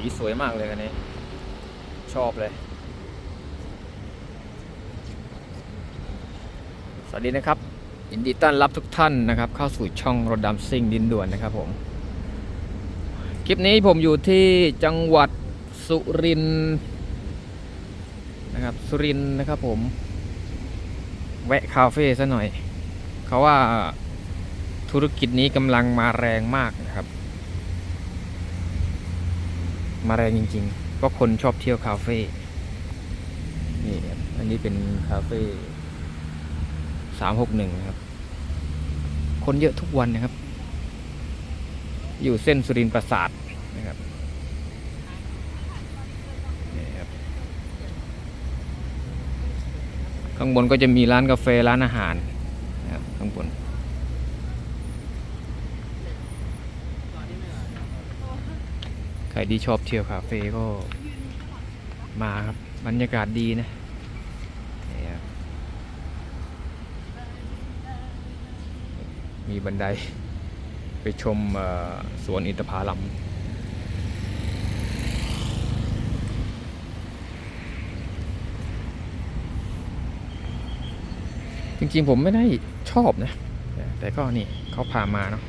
สีสวยมากเลยคันนี้ ชอบเลย สวัสดีนะครับยินดีต้อนรับทุกท่านนะครับ เข้าสู่ช่องรถดำซิ่งดินด่วนนะครับผม คลิปนี้ผมอยู่ที่จังหวัดสุรินทร์นะครับ สุรินทร์นะครับผม แวะคาเฟ่ซะหน่อย เขาว่าธุรกิจนี้กำลังมาแรงมากนะครับ มาแรงจริงๆ เพราะคนชอบเที่ยวคาเฟ่ นี่ครับอันนี้เป็นคาเฟ่สามหกหนึ่งครับ คนเยอะทุกวันนะครับ อยู่เส้นสุรินทร์ปราสาทนะครับนี่ครับ ข้างบนก็จะมีร้านกาแฟร้านอาหารนะครับข้างบน ใค รที่ชอบเที่ยวคาเฟ่ก็มาครับบรรยากาศดีนะมีบันไดไปชมสวนอินทผลัมจริงๆผมไม่ได้ชอบนะ แต่ก็นี่เขาพามาเนาะ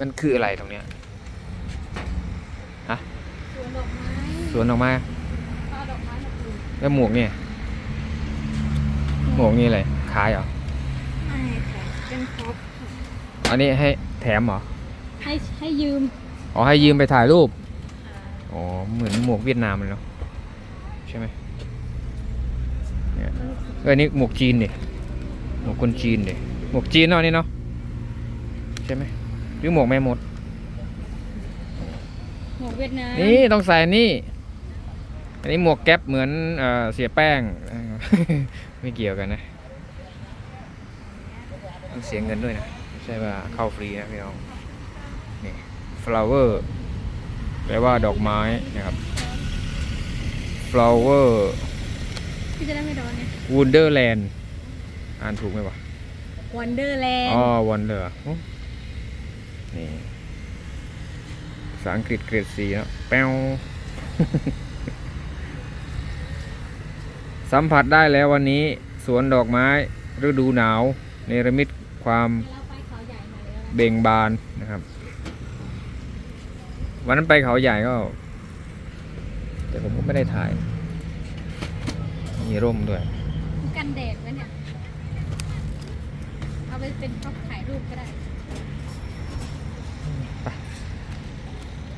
มันคืออะไรตรงเนี้ยสวนดอกไม้สวนออกมาเอาดอกไม้มาปลูกแล้วหมวกเนี่ยหมวกนี่อะไรขายเหรอไม่ค่ะเป็นครอบอันนี้ให้แถมเหรอให้ให้ยืมอ๋อให้ยืมไปถ่ายรูปอ๋อเหมือนหมวกเวียดนามเลยเนาะใช่ไหมเนี่ยเออนี่หมวกจีนดิหมวกคนจีนดิหมวกจีนเนาะนี่เนาะใช่ไหม หรือหมวกแม่มด หมวกเวียดนามนี่ต้องใส่นี่ อันนี้หมวกแก๊ปเหมือนเออเสียแป้งเออไม่เกี่ยวกันนะต้องเสียเงินด้วยนะไม่ใช่ว่าเข้าฟรีนะพี่น้อง นี่ flower แปลว่าดอกไม้นะครับ flower พี่จะได้ไม่โดนไง wonderland อ่านถูกไหมวะวันเดอร์แลนอ๋ด์อ wonder โอ้ นี่ภาษาอังกฤษเกรดสีนะแป้วสัมผัสได้แล้ววันนี้สวนดอกไม้ฤดูหนาวเนรมิตความเบ่งบานนะครับ วันนั้นไปเขาใหญ่ก็ แต่ผมก็ไม่ได้ถ่าย มีร่มด้วย กันแดดไว้เนี่ย เอาไปเป็นพ็อปถ่ายรูปก็ได้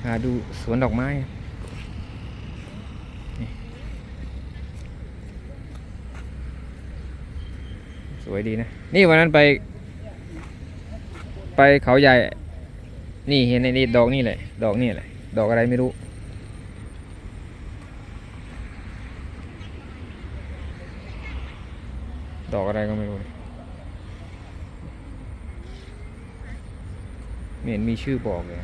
หาดูสวนดอกไม้สวยดีนะ นี่วันนั้นไป ไปเขาใหญ่ นี่เห็นในนี่ดอกนี่แหละ ดอกนี่แหละ ดอกอะไรไม่รู้ ดอกอะไรก็ไม่รู้ไม่เห็นมีชื่อบอกเลย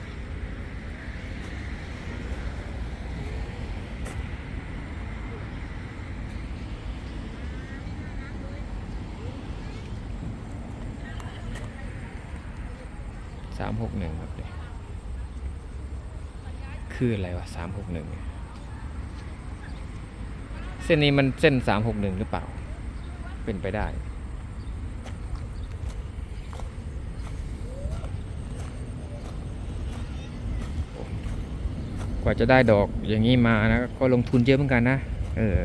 สามหกหนึ่งครับเนี่ยคืออะไรวะสามหกหนึ่งเส้นนี้มันเส้นสามหกหนึ่งหรือเปล่า เป็นไปได้กว่าจะได้ดอกอย่างนี้มานะก็ลงทุนเยอะเหมือนกันนะ เออ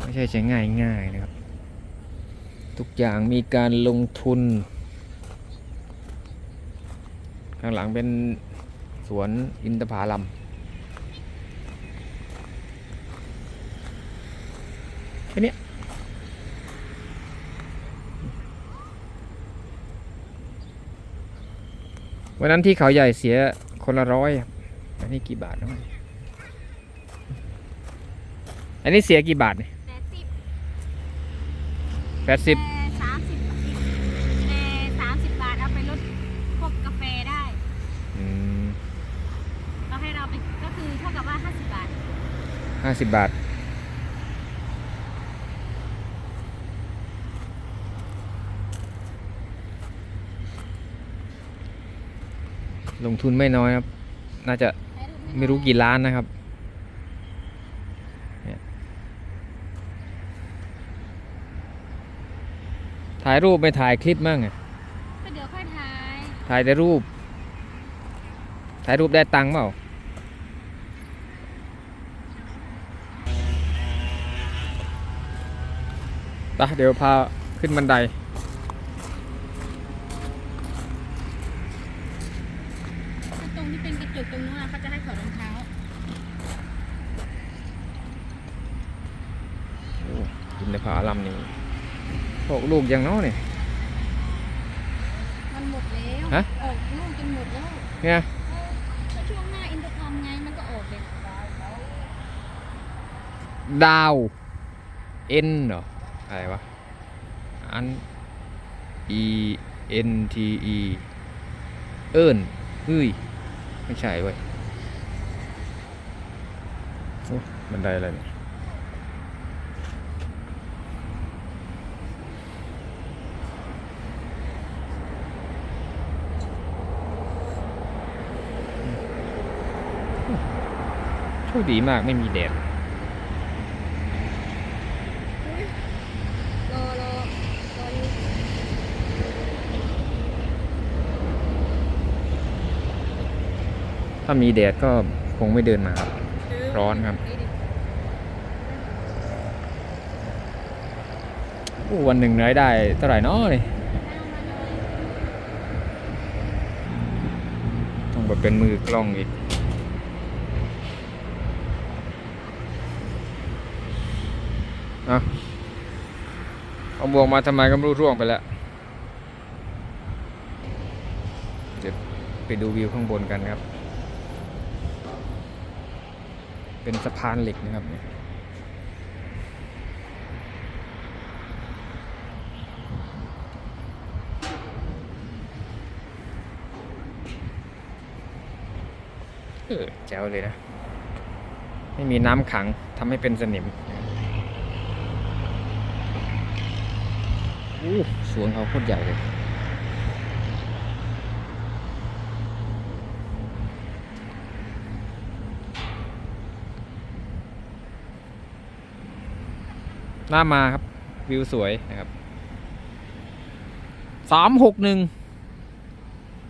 ไม่ใช่จะง่ายง่ายนะครับ ทุกอย่างมีการลงทุน ข้างหลังเป็นสวนอินทผลัมแค่นี้วันนั้นที่เขาใหญ่เสียคนละร้อยอันนี้กี่บาทนะอันนี้เสียกี่บาทเนี่ยแปดสิบแปดสิบแต่สามสิบบาทเอาไปลดพวกกาแฟได้ อืม เราให้เราไปก็คือเท่ากับว่าห้าสิบบาท ห้าสิบบาท ลงทุนไม่น้อยครับ น่าจะถ่ายรูปไม่รู้กี่ล้านนะครับเนี่ยถ่ายรูปไม่ถ่ายคลิปมั่งอะก็เดี๋ยวค่อยถ่ายถ่ายแต่รูป ถ่ายรูปได้ตังค์เปล่า ปเดี๋ยวพาขึ้นบันได ตรงที่เป็นกระจกตรงนู้นอะเขาจะให้ถอดรองเท้า โอ้กินในผาลำนี้พวกลูกยังน้อเนี่ย มันหมดแล้วฮะ ออกลูกจนหมดแล้วเนี่ย เออก็ช่วงหน้าอินเตอร์คอมไงมันก็ออกเลยดาว เอ็นเหรอ อะไรวะ อัน E N T E เอิญเฮ้ย ไม่ใช่เว้ยโอ้บันไดอะไรเนี่ยโชคดีมากไม่มีแดด รอรอรออยู่ ถ้ามีแดดก็คงไม่เดินมาครับ ร้อนครับวันหนึ่งรายได้เท่าไหร่เนาะนี่ต้องแบบเป็นมือกล้องอีกเอาเอาบวกมาทำไมก็ไม่รู้ร่วงไปแล้วเดี๋ยวไปดูวิวข้างบนกันครับ เป็นสะพานเหล็กนะครับเนี่ยเออแจ๋วเลยนะ ไม่มีน้ำขังทำให้เป็นสนิมอู้สวนเขาโคตรใหญ่เลย หน้ามาครับ วิวสวยนะครับสามหกหนึ่ง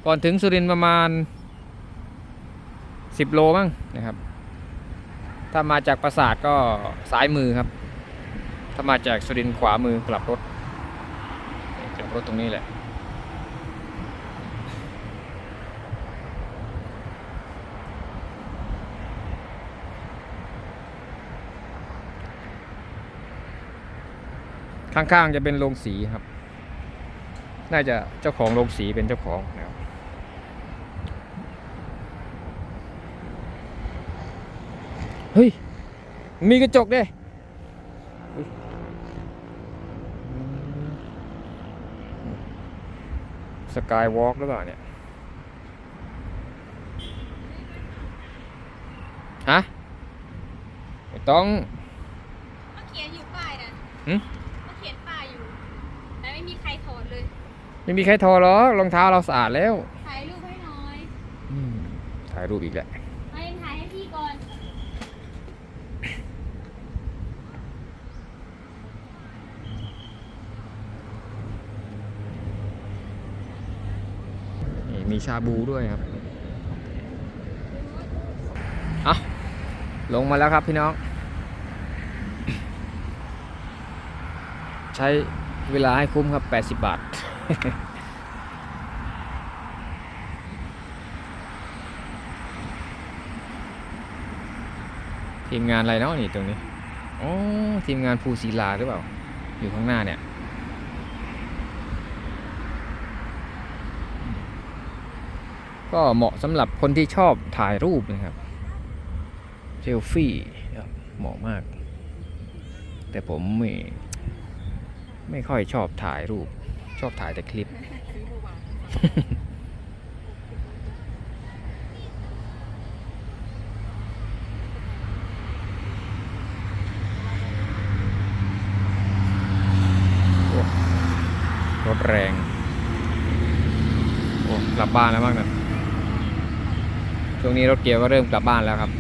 ก่อนถึงสุรินประมาณสิบโลมั้งนะครับ ถ้ามาจากปราสาทก็ซ้ายมือครับ ถ้ามาจากสุรินขวามือกลับรถกลับรถตรงนี้แหละ ข้างๆจะเป็นโรงสีครับ น่าจะเจ้าของโรงสีเป็นเจ้าของนะครับเฮ้ย มีกระจกด้วยอุ๊ยสกายวอล์กหรือเปล่าเนี่ย ฮะ ไม่ต้องเขาเขียนอยู่ป้ายนะ หึ เขาเขียนป้ายอยู่ แต่ไม่มีใครถอดเลย ไม่มีใครทอหรอกรองเท้าเราสะอาดแล้วถ่ายรูปให้หน่อยอืมถ่ายรูปอีกแล้วมาเองถ่ายให้พี่ก่อน นี่มีชาบูด้วยครับเอาลงมาแล้วครับพี่น้อง ใช้เวลาให้คุ้มครับ 80 บาท ทีมงานอะไรเนาะนี่ตรงนี้อ๋อทีมงานภูศิลาหรือเปล่า อยู่ข้างหน้าเนี่ย ก็เหมาะสำหรับคนที่ชอบถ่ายรูปนะครับเซลฟี่เหมาะมาก แต่ผมไม่ ไม่ค่อยชอบถ่ายรูป ชอบถ่ายแต่คลิป รถแรง โอ้กลับบ้านแล้วบ้างนะช่วงนี้รถเกียวก็เริ่มกลับบ้านแล้วครับ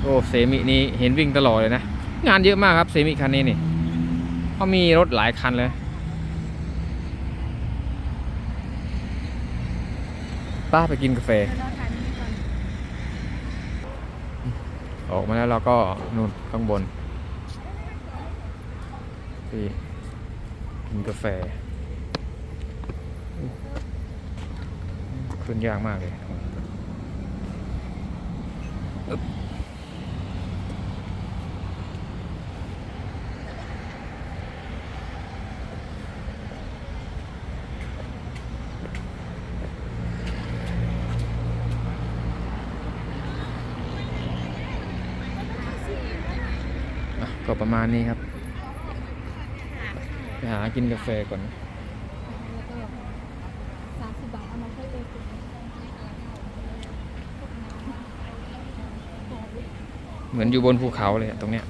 โอ้เซมินี้เห็นวิ่งตลอดเลยนะ งานเยอะมากครับเซมิคันนี้นี่เขามีรถหลายคันเลย ป้าไปกินกาแฟ ออกมาแล้วเราก็นู่นข้างบนที่กินกาแฟ ขึ้นยากมากเลย ก็ประมาณนี้ครับไปหากินกาแฟก่อนเหมือนอยู่บนภูเขาเลยตรงเนี้ย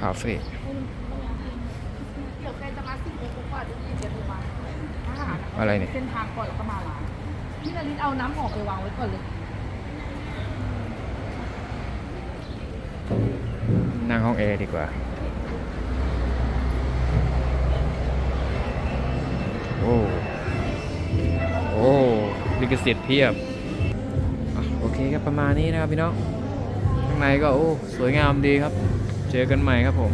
คาเฟ่ เดี๋ยวแกจะมาสิบโมงกว่าจะยี่สิบโมงมา อาหารอะไรเนี่ยเส้นทางก่อนแล้วก็มาร้านพี่นารินเอาน้ำออกไปวางไว้ก่อนเลย นั่งห้องแอร์ดีกว่า โอ้โอ้ลิขสิทธิ์เพียบอะโอเคครับประมาณนี้นะครับพี่น้องข้างในก็โอ้สวยงามดีครับ เจอกันใหม่ครับผม